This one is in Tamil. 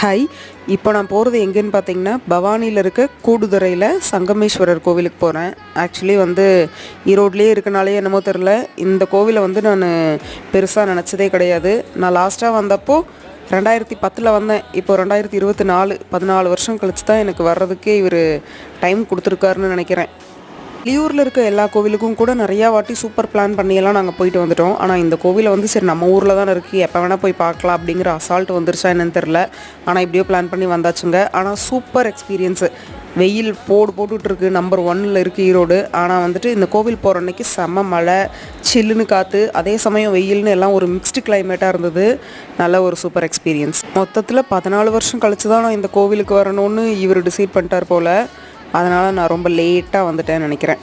ஹாய் இப்போ நான் போகிறது எங்கேன்னு பார்த்தீங்கன்னா பவானியில் இருக்க கூடுதுறையில் சங்கமேஸ்வரர் கோவிலுக்கு போகிறேன் ஆக்சுவலி வந்து ஈரோட்லேயே இருக்கனாலே என்னமோ தெரில இந்த கோவிலை வந்து நான் பெருசாக நினச்சதே கிடையாது. நான் லாஸ்ட்டாக வந்தப்போ ரெண்டாயிரத்தி பத்தில் வந்தேன். இப்போ ரெண்டாயிரத்தி இருபத்தி நாலு பதினாலு வருஷம் கழிச்சு தான் எனக்கு வர்றதுக்கே இவர் டைம் கொடுத்துருக்காருன்னு நினைக்கிறேன். வெளியூரில் இருக்க எல்லா கோவிலுக்கும் கூட நிறையா வாட்டி சூப்பர் பிளான் பண்ணியெல்லாம் நாங்கள் போயிட்டு வந்துட்டோம். ஆனால் இந்த கோவிலை வந்து சரி நம்ம ஊரில் தான் இருக்குது எப்போ வேணால் போய் பார்க்கலாம் அப்படிங்கிற அசால்ட் வந்துருச்சா என்னன்னு தெரில ஆனால் இப்படியோ பிளான் பண்ணி வந்தாச்சுங்க. ஆனால் சூப்பர் எக்ஸ்பீரியன்ஸு வெயில் போடு போட்டுட்ருக்கு நம்பர் ஒன்னில் இருக்குது ஈரோடு. ஆனால் வந்துட்டு இந்த கோவில் போகிற அன்னைக்கு செம்ம மழை சில்லுன்னு காற்று அதே சமயம் வெயில்னு எல்லாம் ஒரு மிக்ஸ்டு கிளைமேட்டாக இருந்தது. நல்ல ஒரு சூப்பர் எக்ஸ்பீரியன்ஸ் மொத்தத்தில் பதினாலு வருஷம் கழிச்சு தான் நான் இந்த கோவிலுக்கு வரணும்னு இவர் டிசைட் பண்ணிட்டார் போல். அதனால் நான் ரொம்ப லேட்டாக வந்துட்டேன்னு நினைக்கிறேன்.